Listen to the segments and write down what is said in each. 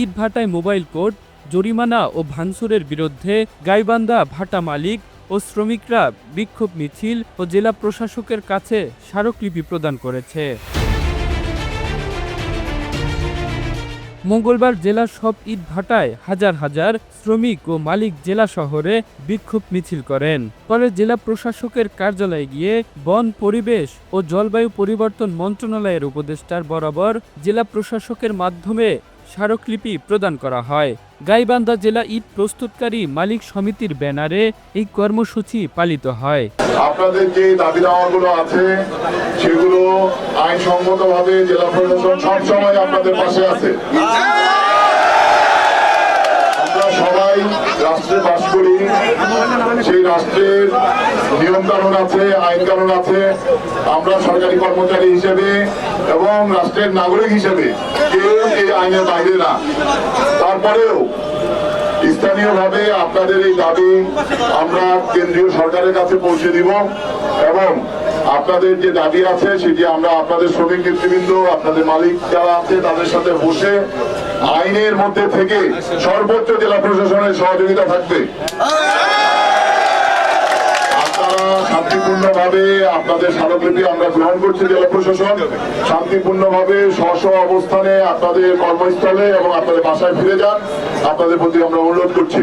ইট ভাটায় mobile court জরিমানা ও ভাঙচুরের বিরুদ্ধে গাইবান্ধা ভাটা মালিক ও শ্রমিকরা বিক্ষোভ মিছিল ও জেলা প্রশাসকের কাছে স্মারকলিপি প্রদান করেছে। মঙ্গলবার জেলার সব ইট ভাটায় হাজার হাজার শ্রমিক ও মালিক জেলা শহরে বিক্ষোভ মিছিল করেন। পরে জেলা প্রশাসকের কার্যালয়ে গিয়ে বন, পরিবেশ ও জলবায়ু পরিবর্তন মন্ত্রণালয়ের উপদেষ্টার বরাবর জেলা প্রশাসকের মাধ্যমে স্মারকলিপি প্রদান করা হয়। গাইবান্ধা জেলা ইট প্রস্তুতকারী মালিক সমিতির ব্যানারে এই কর্মসূচি পালিত হয়। আপনাদের যে দাবি দাওয়াগুলো আছে, সেগুলো আইনসঙ্গতভাবে জেলা প্রশাসন সবসময় আপনাদের পাশে আছে আমরা সবাই রাষ্ট্রে বাস করি। সেই রাষ্ট্রের নিয়ম কানুন আছে, আইন কানুন আছে। আমরা সরকারি কর্মচারী হিসেবে এবং রাষ্ট্রের নাগরিক হিসেবে কেউ এই আইনের বাইরে না। তারপরেও স্থানীয়ভাবে আপনাদের এই দাবি আমরা কেন্দ্রীয় সরকারের কাছে পৌঁছে দিব এবং আপনাদের যে দাবি আছে, সেটি আমরা আপনাদের শ্রমিক নেতৃবৃন্দ, আপনাদের মালিক যারা আছে, তাদের সাথে বসে আইনের মধ্যে থেকে সর্বোচ্চ জেলা প্রশাসনের সহযোগিতা থাকবে। শান্তিপূর্ণভাবে আপনাদের স্মারকলিপি আমরা গ্রহণ করছি জেলা প্রশাসন। শান্তিপূর্ণভাবে স্ব অবস্থানে আপনাদের কর্মস্থলে এবং আপনাদের বাসায় ফিরে যান। আপনাদের প্রতি আমরা অনুরোধ করছি।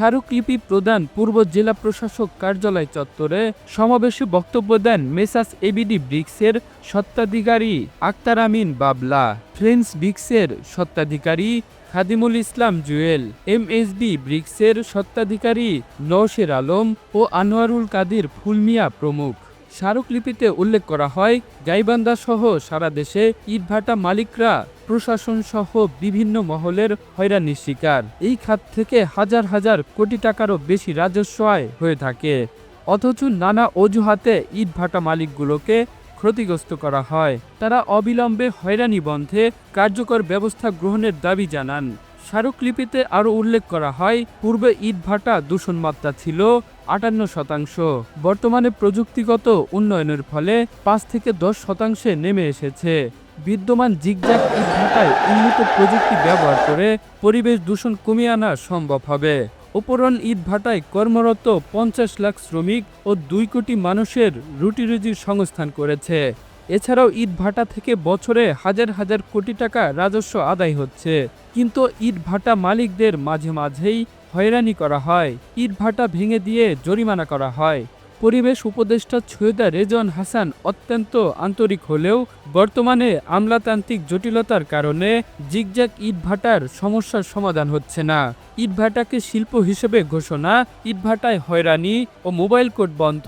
স্মারকলিপি প্রদান পূর্ব জেলা প্রশাসক কার্যালয় চত্বরে সমাবেশে বক্তব্য দেন মেসাস এবিডি ব্রিক্সের সত্ত্বাধিকারী আক্তার আমিন বাবলা ফ্রেন্স ব্রিক্সের সত্ত্বাধিকারী খাদিমুল ইসলাম জুয়েল, এমএসবি ব্রিক্সের সত্ত্বাধিকারী নওশের আলম ও আনোয়ারুল কাদির ফুলমিয়া প্রমুখ। স্মারকলিপিতে উল্লেখ করা হয় গাইবান্ধা সহ সারা দেশে ইটভাটা মালিকরা প্রশাসন সহ বিভিন্ন মহলের হয়রানির শিকার। এই খাত থেকে হাজার হাজার কোটি টাকারও বেশি রাজস্ব আয় হয়ে থাকে। অথচ নানা অজুহাতে ইটভাটা মালিকগুলোকে ক্ষতিগ্রস্ত করা হয়। তারা অবিলম্বে হয়রানি বন্ধে কার্যকর ব্যবস্থা গ্রহণের দাবি জানান। স্মারকলিপিতে আরও উল্লেখ করা হয়, পূর্বে ইটভাটা দূষণ মাত্রা ছিল আটান্ন শতাংশ। বর্তমানে প্রযুক্তিগত উন্নয়নের ফলে পাঁচ থেকে দশ শতাংশে নেমে এসেছে। বিদ্যমান জিগজাগ ইটভাটায় উন্নত প্রযুক্তি ব্যবহার করে পরিবেশ দূষণ কমিয়ে আনা সম্ভব হবে। উপরন ইটভাটায় কর্মরত পঞ্চাশ লাখ শ্রমিক ও দুই কোটি মানুষের রুটি রুজির সংস্থান করেছে। এছাড়াও ইট ভাটা থেকে বছরে হাজার হাজার কোটি টাকা রাজস্ব আদায় হচ্ছে। কিন্তু ইট ভাটা মালিকদের মাঝে মাঝেই হয়রানি করা হয়। ইট ভাটা ভেঙে দিয়ে জরিমানা করা হয়। পরিবেশ উপদেষ্টা সৈয়দা রেজন হাসান অত্যন্ত আন্তরিক হলেও বর্তমানে আমলাতান্ত্রিক জটিলতার কারণে জিগজ্যাগ ইটভাটার সমস্যার সমাধান হচ্ছে না। ইটভাটাকে শিল্প হিসেবে ঘোষণা, ইটভাটায় হয়রানি ও মোবাইল কোড বন্ধ,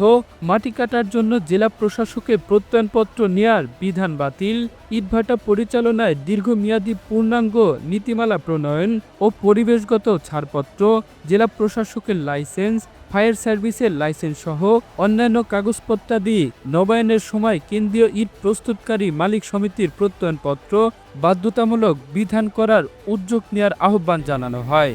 মাটি কাটার জন্য জেলা প্রশাসকের প্রত্যয়নপত্র নেয়ার বিধান বাতিল, ইটভাটা পরিচালনায় দীর্ঘমেয়াদী পূর্ণাঙ্গ নীতিমালা প্রণয়ন ও পরিবেশগত ছাড়পত্র, জেলা প্রশাসকের লাইসেন্স, ফায়ার সার্ভিসের লাইসেন্স সহ অন্যান্য কাগজপত্রাদি নবায়নের সময় কেন্দ্রীয় ইট প্রস্তুতকারী মালিক সমিতির প্রত্যয়নপত্র বাধ্যতামূলক বিধান করার উদ্যোগ নেওয়ার আহ্বান জানানো হয়।